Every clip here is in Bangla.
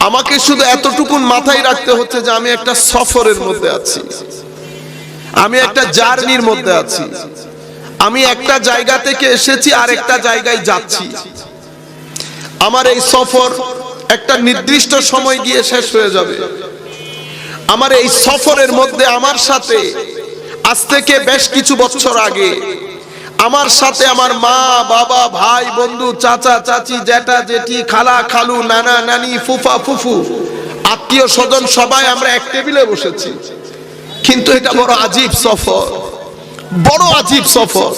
আমাকে শুধু এতটুকুন মাথায় রাখতে হচ্ছে যে আমি একটা সফরের মধ্যে আছি। আমি একটা জার্নির মধ্যে আছি। আমি একটা জায়গা থেকে এসেছি আর একটা জায়গায় যাচ্ছি। আমার এই সফর একটা নির্দিষ্ট সময় গিয়ে শেষ হয়ে যাবে। আমার এই সফরের মধ্যে আমার সাথে আজ থেকে বেশ কিছু বছর আগে আমার সাথে আমার মা, বাবা, ভাই, বন্ধু, চাচা, চাচি, জ্যাঠা, জেঠি, খালা, খালু, নানা, নানি, ফুফা, ফুফু, আত্মীয় স্বজন, সবাই আমরা এক টেবিলে বসেছি। কিন্তু এটা বড় আজীব সফর। বড় আজীব সফর।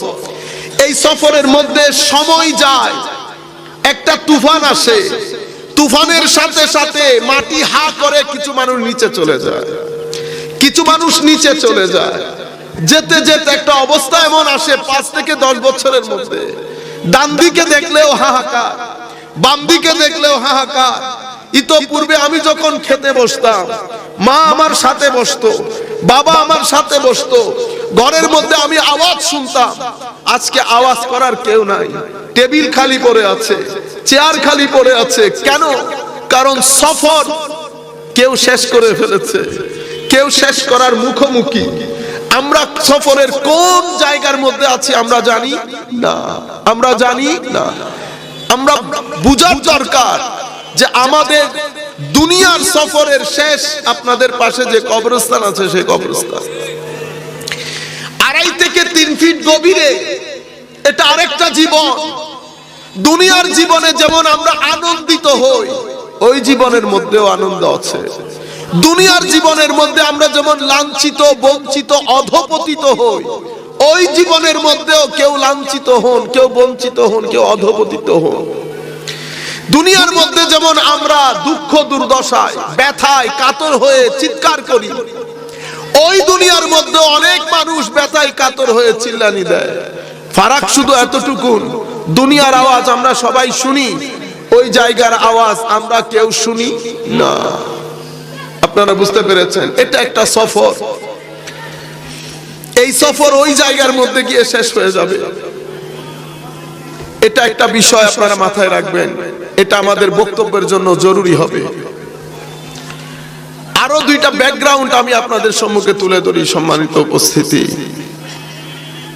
এই সফরের মধ্যে সময় যায়। একটা তুফান আসে। তুফানের সাথে সাথে মাটি হা করে কিছু মানুষ নিচে চলে যায়। কিছু মানুষ নিচে চলে যায়। যেতে যেতে একটা অবস্থা এমন আসে পাঁচ থেকে দশ বছরের মধ্যে। ডান দিকে দেখলেও হাহাকার বাম দিকে দেখলেও হাহাকার। ইতোপূর্বে আমি যখন খেতে বসতাম, মা আমার সাথে বসতো, বাবা আমার সাথে বসতো, ঘরের মধ্যে আমি আওয়াজ শুনতাম। আজকে আওয়াজ করার কেউ নাই, টেবিল খালি পড়ে আছে, চেয়ার খালি পড়ে আছে। কেন? কারণ সফর কেউ শেষ করে ফেলেছে, কেউ শেষ করার মুখোমুখি। আমরা সফরের কোন জায়গার মধ্যে আছি আমরা জানি না। আমরা জানি না। আমরা বুঝার দরকার যে আমাদের দুনিয়ার সফরের শেষ আপনাদের পাশে যে কবরস্থান আছে সেই কবরস্থান। আড়াই থেকে তিন ফিট গভীরে এটা আরেকটা জীবন। দুনিয়ার জীবনে যেমন আমরা আনন্দিত হই, ওই জীবনের মধ্যেও আনন্দ আছে। দুনিয়ার জীবনের মধ্যে আমরা যেমন লাঞ্ছিত, বঞ্চিত, অধপতিত হই, ওই জীবনের মধ্যেও কেউ লাঞ্ছিত হন, কেউ বঞ্চিত হন, কেউ অধপতিত হন। দুনিয়ার মধ্যে যেমন আমরা দুঃখ, দুর্দশায়, ব্যথায় কাতর হয়ে চিৎকার করি, ওই দুনিয়ার মধ্যে অনেক মানুষ ব্যথায় কাতর হয়ে চিল্লানি দেয়। ফারাক শুধু এতটুকুন, দুনিয়ার আওয়াজ আমরা সবাই শুনি, ওই জায়গার আওয়াজ আমরা কেউ শুনি না। আপনারা বুঝতে পেরেছেন, এটা একটা সফর। এই সফর ওই জায়গার মধ্যে গিয়ে শেষ হয়ে যাবে। এটা একটা বিষয় আপনারা মাথায় রাখবেন, এটা আমাদের বক্তব্যের জন্য জরুরি হবে। আরও দুইটা ব্যাকগ্রাউন্ড আমি আপনাদের সম্মুখে তুলে ধরি সম্মানিত উপস্থিতি।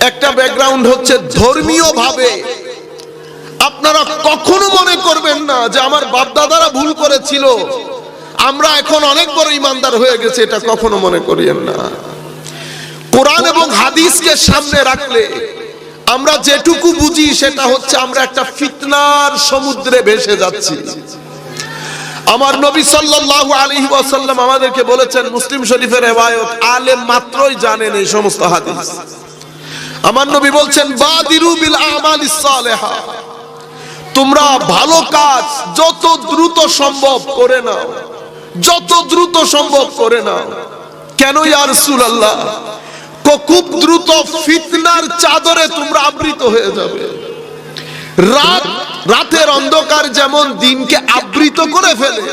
একটা ব্যাকগ্রাউন্ড হচ্ছে ধর্মীয় ভাবে আপনারা কখনো মনে করবেন না যে আমার বাপদাদারা ভুল করেছিল। আমরা এখন অনেক বড় ইমানদার হয়ে গেছে, এটা কখনো মনে করিয়েন না। কোরআন এবং হাদিসকে সামনে রাখলে আমরা যেটুকু বুঝি সেটা হচ্ছে আমরা একটা ফিতনার সমুদ্রে ভেসে যাচ্ছি। আমার নবী সাল্লাল্লাহু আলাইহি ওয়াসাল্লাম আমাদেরকে বলেছেন, মুসলিম শরীফের রিওয়ায়াত আলেম মাত্রই জানেন এই সমস্ত হাদিস। আমার নবী বলছেন, বাদিরু বিল আমালিস সালেহা। তোমরা ভালো কাজ যত দ্রুত সম্ভব করে নাও। যত দ্রুত সম্ভব করে নাও। কেন ইয়া রাসূলুল্লাহ খুব দ্রুত ফিতনার চাদরে তোমরা আবৃত হয়ে যাবে। রাত, রাতের অন্ধকার যেমন দিনকে আবৃত করে ফেলে,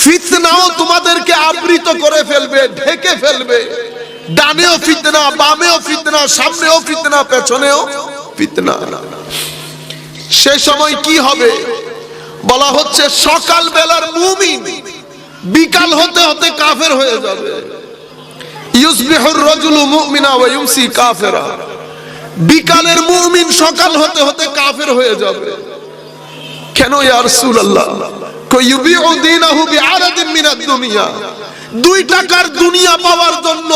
ফিতনাও তোমাদেরকে আবৃত করে ফেলবে, ঢেকে ফেলবে। ডানেও ফিতনা, বামেও ফিতনা, সামনেও ফিতনা, পেছনেও ফিতনা। সে সময় কি হবে? বলা হচ্ছে সকাল বেলার মুমিন বিকাল হতে হতে কাফের হয়ে যাবে। ইউসবিহুর রাজুলু মুমিনা ওয়া ইউমসি কাফেরা। বিকালের মুমিন সকাল হতে হতে কাফের হয়ে যাবে। কেন ইয়া রাসূলুল্লাহ? কয়ুবিউ দীনাহু বিআরাদিন মিনাদ দুনিয়া। দুই টাকার দুনিয়া পাওয়ার জন্য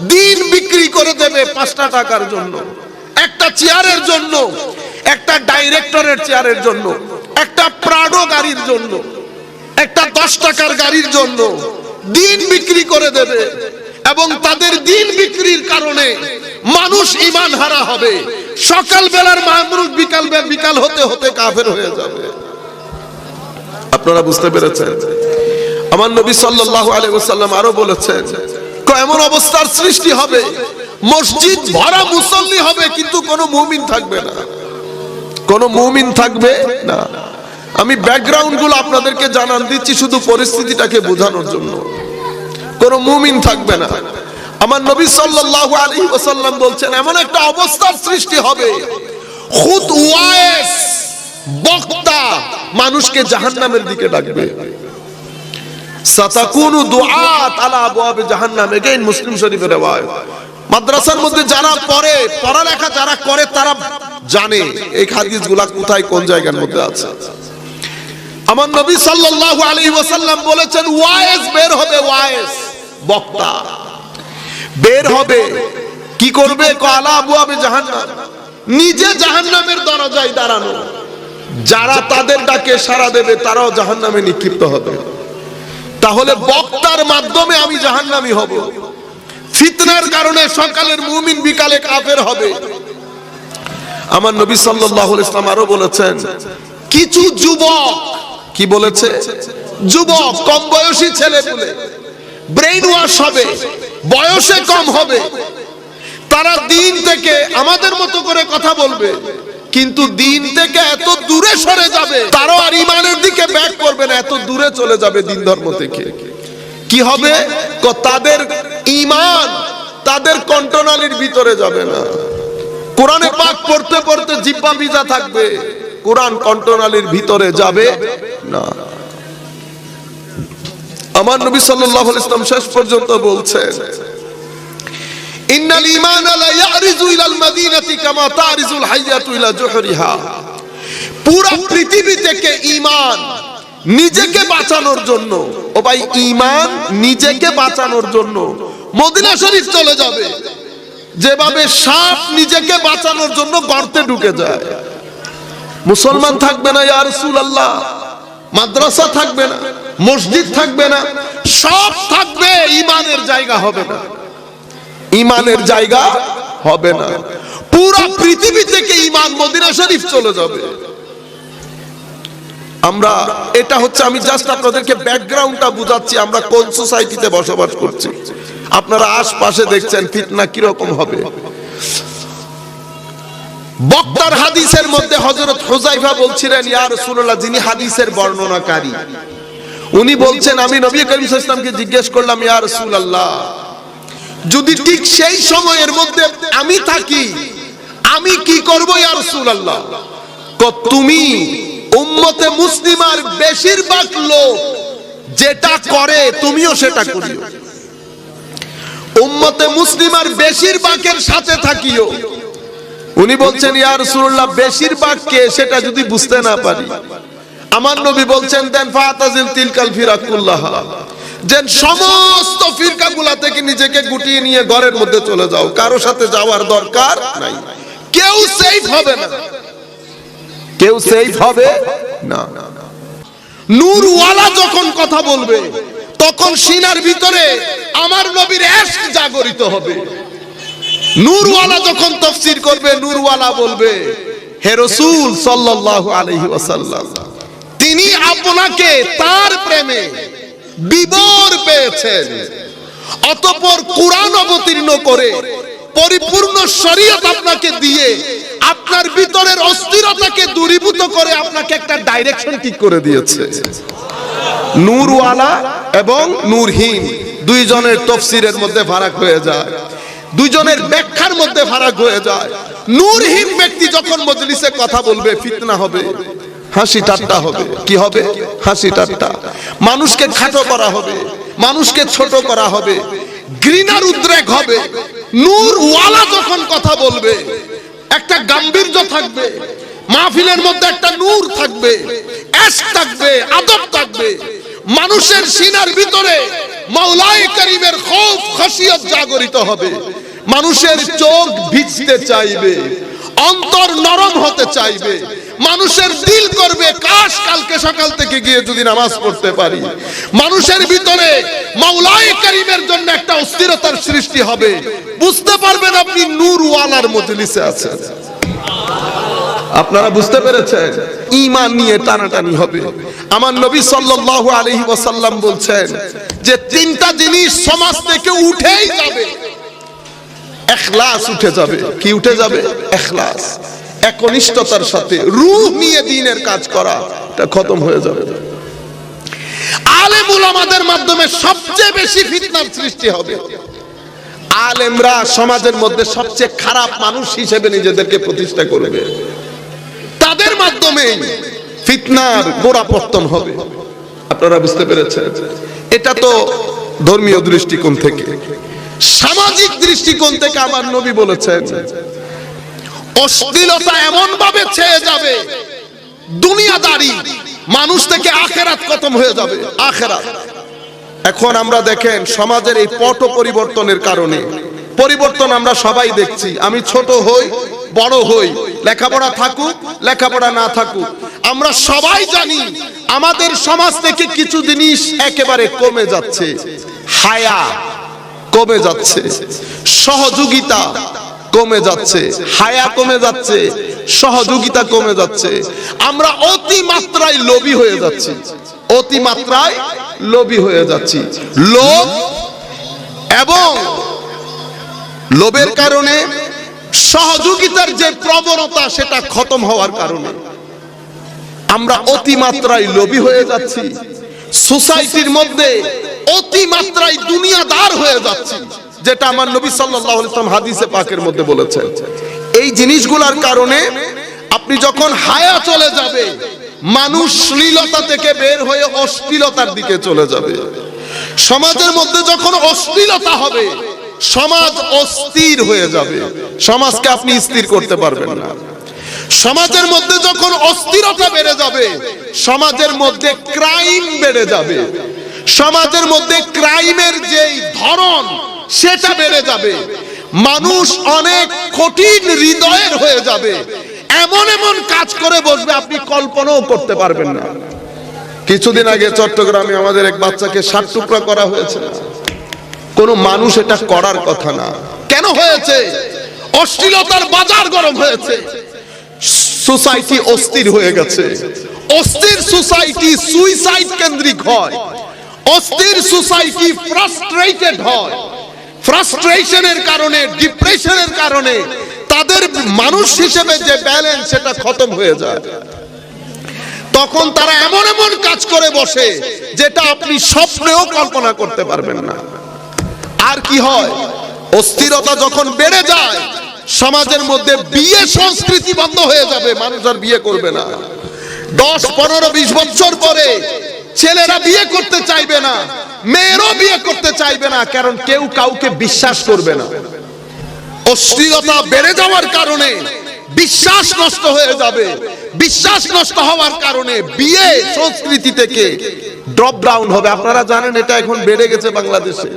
দিন বিক্রি করে দেবে পাঁচটা টাকার জন্য। একটা চেয়ারের জন্য, একটা ডাইরেক্টরের চেয়ারের জন্য, একটা প্রাডো গাড়ির জন্য। একটা দশ টাকার গাড়ির জন্য দিন বিক্রি করে দেবে এবং তাদের দিন বিক্রির কারণে মানুষ ইমান হারা হবে। সকাল বেলার মানুষ বিকাল বিকাল হতে হতে কাফের হয়ে যাবে। আপনারা বুঝতে পেরেছেন? আমার নবী সাল্লাল্লাহু আলাইহি ওয়াসাল্লাম আরও বলেছেন এমন অবস্থার সৃষ্টি হবে? মসজিদ ভরা মুসল্লি হবে, কিন্তু কোনো মুমিন থাকবে না। কোনো মুমিন থাকবে না। আমি ব্যাকগ্রাউন্ডগুলো আপনাদেরকে জানান দিচ্ছি শুধু পরিস্থিতিটাকে বোঝানোর জন্য। কোন মুমিন থাকবে না। আমার নবী সাল্লাল্লাহু আলাইহি ওয়াসাল্লাম বলছেন, এমন একটা অবস্থার সৃষ্টি হবে। খুদ ওয়াইস বক্তা মানুষকে জাহান্নামের দিকে ডাকবে। সাতাকুনু দুআত আলা আবওয়াব জাহান্নাম। এগেইন মুসলিম শরীফের রিওয়ায়াত মাদ্রাসার মধ্যে যারা পড়ে, পড়ালেখা যারা করে, তারা জানে এই হাদিসগুলা কোথায়, কোন জায়গার মধ্যে আছে। আমার নবী সাল্লাল্লাহু আলাইহি ওয়াসাল্লাম বলেছেন ওয়াইজ বের হবে ওয়াইজ বক্তা। বের হবে। কি করবে? কালা আবু আবে জাহান্নাম। নিজে জাহান্নামের দরজায় দাঁড়ানো। যারা তাদের ডাকে সাড়া দেবে, তারাও জাহান্নামে নিক্ষিপ্ত হবে। তাহলে বক্তার মাধ্যমে আমি জাহান্নামী হব। ফিতনার কারণে সকালের মুমিন বিকালে কাফের হবে। আমার নবী সাল্লাল্লাহু আলাইহি ইসলাম আরও বলেছেন, কিছু যুবক কি বলেছে? যুবক, কম বয়সী ছেলে বলে। ব্রেইন ওয়াশ হবে, বয়সে কম হবে। তারা দিন থেকে আমাদের মতো করে কথা বলবে, কিন্তু দিন থেকে এত দূরে সরে যাবে তারাও আর ইমানের দিকে ব্যাক করবে না, এত দূরে চলে যাবে দিন ধর্ম থেকে। কি হবে? তাদের ইমান তাদের কন্ট্রোনালির ভিতরে যাবে না। কোরআনে পাক পড়তে পড়তে জিব্বা ভিজা থাকবে। কোরআন কন্ট্রোনালির ভিতরে যাবে? না। আমার নবী সাল্লাল্লাহু আলাইহি ইসলাম শেষ পর্যন্ত বলছেন, ইন্নাল ঈমান লা ইয়ারিজু ইলাল মাদিনাতি কামা তারিজুল হাইয়াতু ইলা জুহরিহা। পুরো পৃথিবী থেকে ঈমান নিজেকে বাঁচানোর জন্য, ও ভাই, ঈমান নিজেকে বাঁচানোর জন্য মদিনা শরীফ চলে যাবে। যেভাবে সাপ নিজেকে বাঁচানোর জন্য গর্তে ঢুকে যায়। মুসলমান থাকবে না, ইয়া রাসূলুল্লাহ। মাদ্রাসা থাকবে না, মসজিদ থাকবে না, সব থাকবে, ইমানের জায়গা হবে না। ইমানের জায়গা হবে না। পুরো পৃথিবী থেকে ইমান মদিনা শরীফ চলে যাবে। আমরা, এটা হচ্ছে আমি জাস্ট আপনাদেরকে ব্যাকগ্রাউন্ডটা বুঝাচ্ছি, আমরা কোন সোসাইটিতে বসবাস করছি। আপনারা আশপাশে দেখছেন, ফিতনা কীরকম হবে? বক্তার হাদিসের মধ্যে হযরত হুজাইফা বলছিলেন, ইয়া রাসূলুল্লাহ, যিনি হাদিসের বর্ণনাকারী, উনি বলছেন, আমি নবী করিম সাল্লাল্লাহু জিজ্ঞেস করলাম, ইয়া রাসূলুল্লাহ, যদি ঠিক সেই সময়ের মধ্যে আমি থাকি, আমি কি করব, ইয়া রাসূলুল্লাহ? তুমি উম্মতে মুসলিমার বেশিরভাগ লোক যেটা করে, তুমিও সেটা করিও। উম্মতে মুসলিমার বেশিরভাগের সাথে থাকিও। উনি বলছেন, ইয়া রাসূলুল্লাহ, বেশিরভাগ কে সেটা যদি বুঝতে না পারি? আমার নবী বলছেন, দেন ফাতাজিল তিলকাল ফিরাকুল্লাহ। যে সমস্ত ফিরকাগুলা থেকে নিজেকে গুটিয়ে নিয়ে ঘরের মধ্যে চলে যাও। কারও সাথে যাওয়ার দরকার নাই। কেউ সেফ হবে না। কেউ সেফ হবে না। নূরওয়ালা যখন কথা বলবে, তখন সিনার ভিতরে আমার নবীর এশক জাগরিত হবে। নূরওয়ালা যখন তফসির করবে, নূরওয়ালা বলবে, হে রসুল সাল্লাল্লাহু আলাইহি ওয়াসাল্লাম, তিনি আপনাকে তার প্রেমে বিবর পেয়েছেন। অতঃপর কোরআন অবতীর্ণ করে পরিপূর্ণ শরীয়ত আপনাকে দিয়ে আপনার ভিতরের অস্থিরতাকে দূরীভূত করে আপনাকে একটা ডাইরেকশন ঠিক করে দিয়েছে। নূরওয়ালা এবং নূরহীন, দুইজনের তফসিরের মধ্যে ফারাক হয়ে যায়। দুইজনের ব্যাখ্যার মধ্যে ফারাক হয়ে যায়। নূরহীন ব্যক্তি যখন মজলিসে কথা বলবে, ফিতনা হবে, হাসি ঠাট্টা হবে। কি হবে? হাসি ঠাট্টা। মানুষকে খাটো করা হবে, মানুষকে ছোট করা হবে ঘৃণার উদ্রেক হবে। নূরওয়ালা যখন কথা বলবে, একটা গাম্ভীর্য থাকবে, মাহফিলের মধ্যে একটা নূর থাকবে এশ থাকবে, আদব থাকবে মানুষের সিনার ভিতরে মাওলাই করিমের খৌফ, খসিয়ত জাগরিত হবে। মানুষের চোখ ভিজতে চাইবে, অন্তর নরম হতে চাইবে। মানুষের দিল করবে, কাশ কালকে সকাল থেকে গিয়ে যদি নামাজ পড়তে পারি। মানুষের ভিতরে মাওলাই করিমের জন্য একটা অস্থিরতার সৃষ্টি হবে। বুঝতে পারবেন আপনি নূরওয়ালার মজলিসে আছেন। আপনারা বুঝতে পেরেছেন? ঈমান নিয়ে টানাটানি হবে। আমার নবী সাল্লাল্লাহু আলাইহি ওয়াসাল্লাম বলছেন যে তিনটা জিনিস সমাজ থেকে উঠেই যাবে। এখলাস উঠে যাবে। কি উঠে যাবে? এখলাস। একনিষ্ঠতার সাথে রূহ নিয়ে দিনের কাজ করা, এটা খতম হয়ে যাবে। আলেমুল আমাদের মাধ্যমে সবচেয়ে বেশি ফিতনার সৃষ্টি হবে। আলেমরা সমাজের মধ্যে সবচেয়ে খারাপ মানুষ হিসেবে নিজেদেরকে প্রতিষ্ঠা করবে। তাদের মাধ্যমে ফিতনার গোড়াপত্তন হবে। আপনারা বুঝতে পেরেছেন? এটা তো ধর্মীয় দৃষ্টিকোণ থেকে। সামাজিক দৃষ্টিকোণ থেকে আমার নবী বলেছেন, অশ্লীলতা এমন ভাবে ছেয়ে যাবে, দুনিয়াদারি মানুষ থেকে আখেরাত খতম হয়ে যাবে, আখেরাত। এখন আমরা দেখেন, সমাজের এই পট পরিবর্তনের কারণে, পরিবর্তন আমরা সবাই দেখছি। আমি ছোট হই, বড় হই লেখাপড়া থাকুক, লেখাপড়া না থাকুক। আমরা সবাই জানি আমাদের সমাজ থেকে কিছু জিনিস একেবারে কমে যাচ্ছে। হায়া কমে যাচ্ছে। সহযোগিতা কমে যাচ্ছে। হায়া কমে যাচ্ছে। সহযোগিতা কমে যাচ্ছে। আমরা অতি মাত্রায় লোভী হয়ে যাচ্ছি। অতি মাত্রায় লোভী হয়ে যাচ্ছি। লোভ এবং লোভের কারণে সহযোগিতার যে প্রবণতা, সেটা খতম হওয়ার কারণে। আমরা অতিমাত্রায় লোভী হয়ে যাচ্ছি। সোসাইটির মধ্যে অতিমাত্রায় দুনিয়াদার হয়ে যাচ্ছি, যেটা আমার নবী সাল্লাল্লাহু আলাইহি ওয়াসাল্লাম হাদিসে পাকের মধ্যে বলেছেন। এই জিনিসগুলোর কারণে আপনি যখন হায়া চলে যাবে, মানুষ শ্লীলতা থেকে বের হয়ে অশ্লীলতার দিকে চলে যাবে। সমাজের মধ্যে যখন অশ্লীলতা হবে সমাজ অস্থির হয়ে যাবে। সমাজকে আপনি স্থির করতে পারবেন না। সমাজের মধ্যে যখন অস্থিরতা বেড়ে যাবে, সমাজের মধ্যে ক্রাইম বেড়ে যাবে। সমাজের মধ্যে ক্রাইমের যেই ধরন, সেটা বেড়ে যাবে। মানুষ অনেক কঠিন হৃদয়ের হয়ে যাবে। এমন এমন কাজ করে বসবে, আপনি কল্পনাও করতে পারবেন না। কিছুদিন আগে চট্টগ্রামে আমাদের এক বাচ্চাকে ষাট টুকরা করা হয়েছে। কোনো মানুষ এটা করার কথা না। কেন হয়েছে? অশ্লীলতার বাজার গরম হয়েছে। সোসাইটি অস্থির হয়ে গেছে। অস্থির সোসাইটি সুইসাইড কেন্দ্রিক হয়। অস্থির সোসাইটি ফ্রাস্ট্রেটেড হয়। ফ্রাস্ট্রেশনের কারণে, ডিপ্রেশনের কারণে তাদের মানুষ হিসেবে যে ব্যালেন্স, সেটা খতম হয়ে যায়। তখন তারা এমন এমন কাজ করে বসে, যেটা আপনি স্বপ্নেও কল্পনা করতে পারবেন না। আর কি হয়? অস্থিরতা যখন বেড়ে যায়, সমাজের মধ্যে বিয়ে সংস্কৃতি বন্ধ হয়ে যাবে, মানুষ আর বিয়ে করবে না। দশ, পনেরো, বিশ বছর পরে ছেলেরা বিয়ে করতে চাইবে না, মেয়েরও বিয়ে করতে চাইবে না, কারণ কেউ কাউকে বিশ্বাস করবে না। অশ্লীলতা বেড়ে যাওয়ার কারণে বিশ্বাস নষ্ট হয়ে যাবে। বিশ্বাস নষ্ট হওয়ার কারণে বিয়ে সংস্কৃতি থেকে ড্রপ ডাউন হবে। আপনারা জানেন এটা এখন বেড়ে গেছে বাংলাদেশে।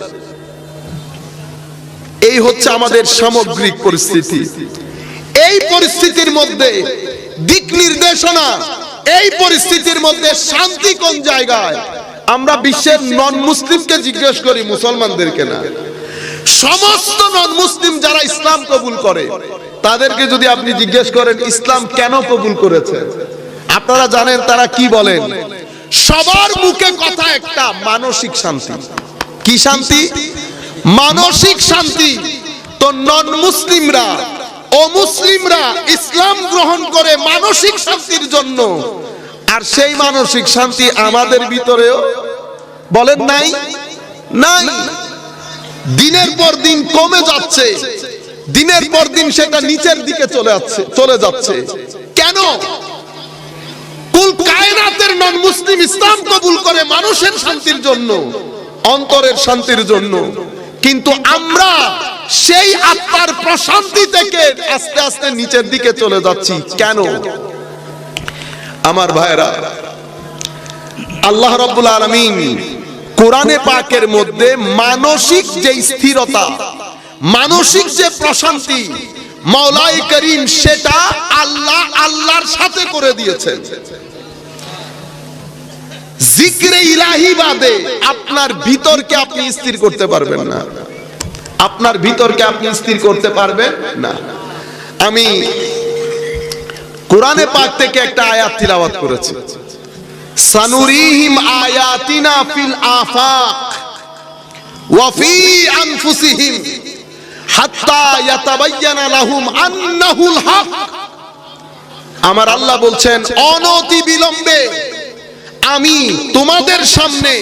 এই হচ্ছে আমাদের সামগ্রিক পরিস্থিতি। এই পরিস্থিতির মধ্যে দিক নির্দেশনা, এই পরিস্থিতির মধ্যে শান্তি কোন জায়গায়? আমরা বিশ্বের নন মুসলিমকে জিজ্ঞেস করি, মুসলমানদেরকে না। সমস্ত নন মুসলিম যারা ইসলাম কবুল করে, তাদেরকে যদি আপনি জিজ্ঞেস করেন, ইসলাম কেন কবুল করেছে? আপনারা জানেন তারা কি বলেন? সবার মুখে কথা একটা, মানসিক শান্তি। কি শান্তি? মানসিক শান্তি। তো নন মুসলিমরা ও মুসলিমরা ইসলাম গ্রহণ করে মানসিক শান্তির জন্য। আর সেই মানসিক শান্তি আমাদের ভিতরেও, বলেন নাই? নাই। দিনের পর দিন কমে যাচ্ছে। দিনের পর দিন সেটা নিচের দিকে চলে যাচ্ছে চলে যাচ্ছে। কেন? কুল কায়নাতের নন মুসলিম ইসলাম কবুল করে মানুষের শান্তির জন্য, অন্তরের শান্তির জন্য। কিন্তু আমরা সেই আত্মার প্রশান্তি থেকে আস্তে আস্তে নিচের দিকে চলে যাচ্ছি। কেন? আমার ভাইরা আল্লাহ রাব্বুল আলামিন কোরআনে পাকের মধ্যে মানসিক যে স্থিরতা মানসিক যে প্রশান্তি মাওলাই করিম সেটা আল্লাহ আল্লাহর সাথে করে দিয়েছেন। জিক্রে ইলাহি বাদে, আপনার ভিতরকে আপনি স্থির করতে পারবেন না। আপনার ভিতরকে আপনি স্থির করতে পারবেন না। আমি কোরআনে পাক থেকে একটা আয়াত তিলাওয়াত করেছি। সানুরিহিম আয়াতিনা ফিল আফাক ওয়া ফি আনফুসিহিম হাত্তা ইয়াতাবায়্যানা লাহুম আন্নাহুল হক। আমার আল্লাহ বলছেন অনতি বিলম্বে আমি তোমাদের সামনে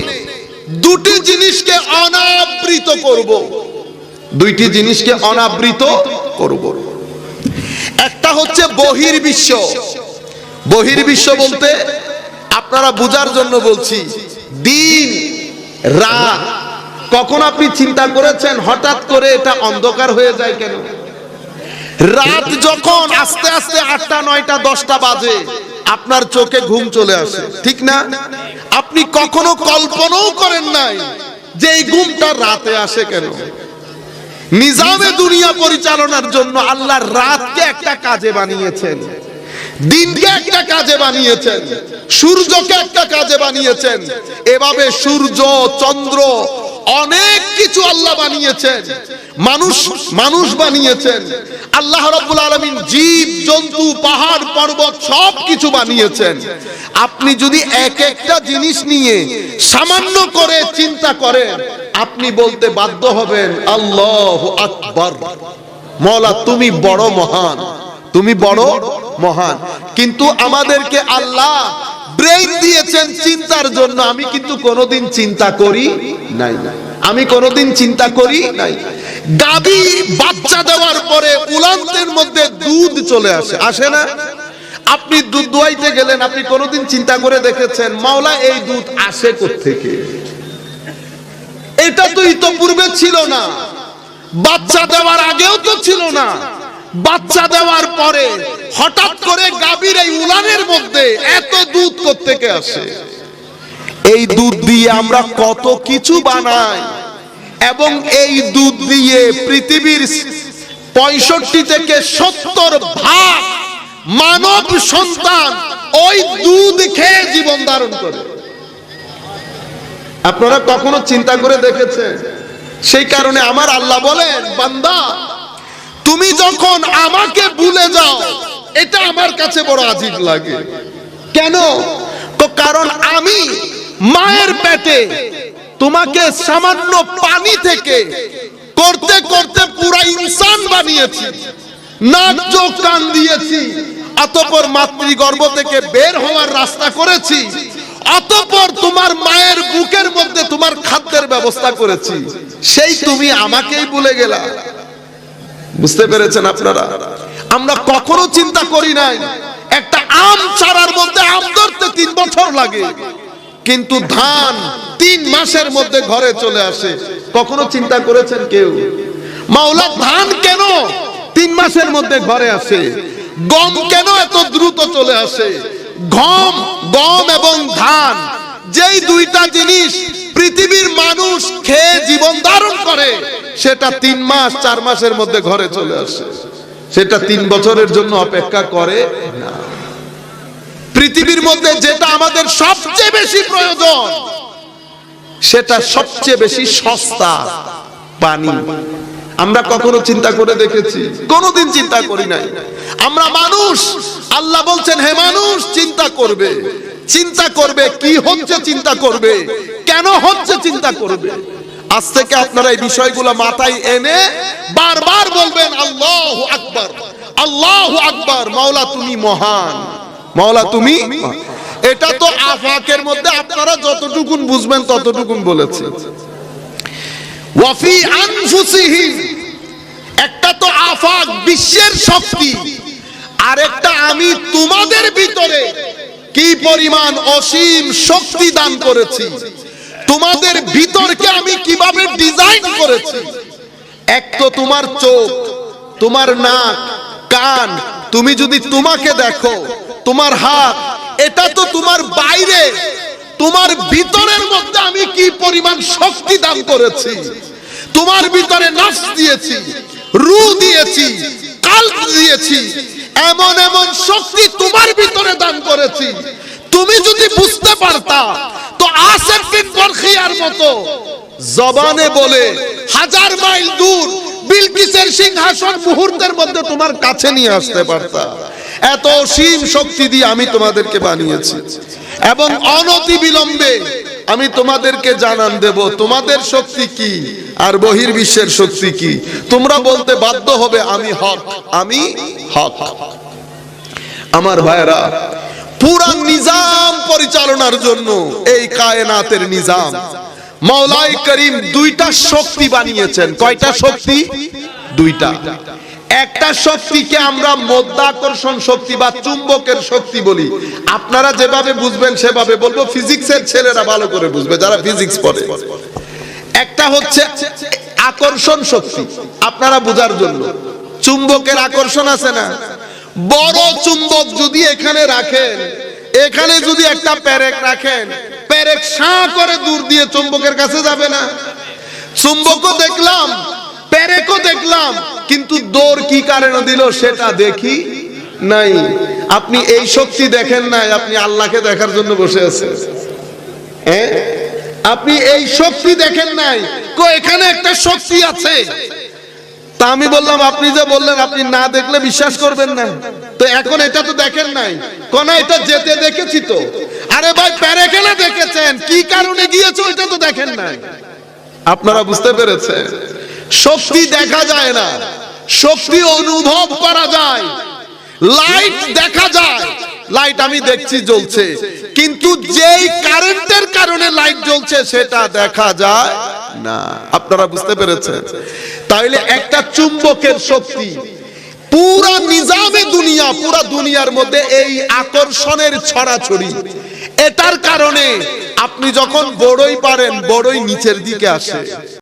দুটি জিনিসকে অনাবৃত করব। দুইটি জিনিসকে অনাবৃত করব। একটা হচ্ছে বহির্বিশ্ব। বহির্বিশ্ব বলতে আপনারা বুঝার জন্য বলছি, দিন, রাত। কখন আপনি চিন্তা করেছেন, হঠাৎ করে এটা অন্ধকার হয়ে যায় কেন? রাত যখন আস্তে আস্তে আটটা, নয়টা, দশটা বাজে, আপনার চোখে ঘুম চলে আসে। ঠিক না? আপনি কখনো কল্পনাও করেন নাই যে এই ঘুমটা রাতে আসে কেন? নিজামে দুনিয়া পরিচালনার জন্য আল্লাহ রাতকে একটা কাজে বানিয়েছেন। দিনকে একটা কাজে বানিয়েছেন। সূর্যকে একটা কাজে বানিয়েছেন। এভাবে সূর্য, চন্দ্র অনেক কিছু আল্লাহ বানিয়েছেন। মানুষ মানুষ বানিয়েছেন। আল্লাহ রাব্বুল আলামিন জীব, জন্তু, পাহাড়, পর্বত সব কিছু বানিয়েছেন। আপনি যদি এক একটা জিনিস নিয়ে সামান্য করে চিন্তা করেন, আপনি বলতে বাধ্য হবেন, আল্লাহ আকবার। মৌলা তুমি বড় মহান। তুমি বড় মহান। কিন্তু আমাদেরকে আল্লাহ ব্রেইন দিয়েছেন চিন্তার জন্য। আমি কিন্তু কোনোদিন চিন্তা করি নাই। আমি কোনোদিন চিন্তা করি নাই। গাবি বাচ্চা দেওয়ার পরে উলান্তের মধ্যে দুধ চলে আসে। আসে না? আপনি দুধ দোয়াইতে গেলেন, আপনি কোনোদিন চিন্তা করে দেখেছেন, মাওলা, এই দুধ আসে থেকে এটা তো ইতপূর্বে ছিল না। বাচ্চা দেওয়ার আগেও তো ছিল না। বাচ্চা দেওয়ার পরে হঠাৎ করে গাভীর এই উলানের মধ্যে এত দুধ থেকে আসে? এই দুধ দিয়ে আমরা কত কিছু বানাই এবং এই দুধ দিয়ে পৃথিবীর পঁয়ষট্টি থেকে সত্তর ভাগ মানব সন্তান ওই দুধ খেয়ে জীবন ধারণ করে। আপনারা কখনো চিন্তা করে দেখেছেন? সেই কারণে আমার আল্লাহ বলেন, বান্দা তুমি যখন আমাকে ভুলে যাও, এটা আমার কাছে বড় আজীব লাগে। কেন? তো কারণ আমি মায়ের পেটে তোমাকে সামান্য পানি থেকে করতে করতে পুরা ইনসান বানিয়েছি। নাক, চোখ, কান দিয়েছি, অতপর মাতৃগর্ভ থেকে বের হওয়ার রাস্তা করেছি, অতপর তোমার মায়ের বুকের মধ্যে তোমার খাদ্যের ব্যবস্থা করেছি। সেই তুমি আমাকেই ভুলে গেলা। বুঝতে পেরেছেন আপনারা? আমরা কখনো চিন্তা করি নাই, একটা আম চারার মধ্যে আম ধরতে তিন বছর লাগে, কিন্তু ধান তিন মাসের মধ্যে ঘরে চলে আসে। কখনো চিন্তা করেছেন কেউ? মাওলা, ধান কেন তিন মাসের মধ্যে ঘরে আসে? গম কেন এত দ্রুত চলে আসে? গম গম এবং ধান যেই দুইটা জিনিস পৃথিবীর মানুষ খেয়ে জীবন ধারণ করে, সেটা তিন মাস, চার মাসের মধ্যে ঘরে চলে আসে। সেটা তিন বছরের জন্য অপেক্ষা করে না। পৃথিবীর মধ্যে যেটা আমাদের সবচেয়ে বেশি প্রয়োজন, সেটা সবচেয়ে বেশি সস্তা, পানি। আমরা কখনো চিন্তা করে দেখেছি, কোনোদিন চিন্তা করি নাই। আমরা মানুষ, আল্লাহ বলছেন, হে মানুষ, চিন্তা করবে। চিন্তা করবে, কি হচ্ছে চিন্তা করবে, কেন হচ্ছে চিন্তা করবে। আজ থেকে আপনারা এই বিষয়গুলো মাথায় এনে বারবার বলবেন, আল্লাহ আকবার আল্লাহ আকবার, মাওলা তুমি মহান, মাওলা তুমি এটা তো আফাকের মধ্যে আপনারা যতটুকুন বুঝবেন ততটুকুন বলেছে। ওয়াফি আনফুসিহিম একটা তো আফাক বিশ্বের শক্তি, আরেকটা আমি তোমাদের ভিতরে। কি পরিমাণ অসীম শক্তি দান করেছি? তোমাদের ভিতরকে আমি কীভাবে ডিজাইন করেছি? এক তো তোমার চোখ, তোমার নাক, কান, তুমি যদি তোমাকে দেখো, তোমার হাত, এটা তো তোমার বাইরে। তোমার ভিতরের মধ্যে আমি কি পরিমাণ শক্তি দান করেছি? তোমার ভিতরে নাফস দিয়েছি রু দিয়েছি কাল্প দিয়েছি। এমন এমন শক্তি তোমার ভিতরে দান করেছি। তুমি যদি বুঝতে পারতা, তো আসেফ বিন বরখিয়ার মতো। জবানে বলে, হাজার মাইল দূর বিলকিসের সিংহাসন মুহূর্তের মধ্যে তোমার কাছে নিয়ে আসতে পারতা। এত অসীম শক্তি দিয়ে আমি তোমাদেরকে বানিয়েছি। এবং অনতি বিলম্বে আমি তোমাদেরকে জানান দেব, তোমাদের শক্তি কি? আর বহির্বিশ্বের শক্তি কি? তোমরা বলতে বাধ্য হবে, আমি হক আমি হক। আমার ভাইরা পুরা নিজাম পরিচালনার জন্য এই কায়নাতের নিজাম মাওলাই করিম দুইটা শক্তি বানিয়েছেন। কয়টা শক্তি? দুইটা। একটা শক্তিকে আমরা মধ্যাকর্ষণ শক্তি বা চুম্বকের শক্তি বলি। আপনারা যেভাবে বুঝবেন সেভাবে বলব, ফিজিক্সের ছেলেরা ভালো করে বুঝবে, যারা ফিজিক্স পড়ে। একটা হচ্ছে আকর্ষণ শক্তি, আপনারা বোঝার জন্য। চুম্বকের আকর্ষণ আছে না? বড় চুম্বক যদি এখানে রাখেন, এখানে যদি একটা প্যারেক রাখেন, প্যারেক সাঁ করে দূর দিয়ে চুম্বকের কাছে যাবে না। চুম্বকও দেখলাম প্যারেকও দেখলাম, কিন্তু দৌড় কি কারণে দিল সেটা দেখি নাই। আপনি এই শক্তি দেখেন নাই, আপনি আল্লাহকে দেখার জন্য বসে আছেন। হ্যাঁ আপনি এই শক্তি দেখেন নাই, কো, এখানে একটা শক্তি আছে। তা আমি বললাম, আপনি যে বললেন, আপনি না দেখলে বিশ্বাস করবেন না। তো এখন এটা তো দেখেন নাই। কোন এটা যেতে দেখেছি তো। আরে ভাই প্যারেখানা দেখেছেন, কি কারণে গিয়েছো এটা তো দেখেন নাই। আপনারা বুঝতে পেরেছেন? শক্তি দেখা যায় না। শক্তি অনুভব করা যায়। লাইট দেখা যায়। লাইট আমি দেখছি জ্বলছে। কিন্তু যেই কারেন্টের কারণে লাইট জ্বলছে সেটা দেখা যায় না। আপনারা বুঝতে পেরেছেন? তাইলে একটা চুম্বকের শক্তি। পুরা নিজামে দুনিয়া পুরা দুনিয়ার মধ্যে এই আকর্ষণের ছড়াছড়ি। এটার কারণে আপনি যখন বড়ই পারেন বড়ই নিচের দিকে আসে।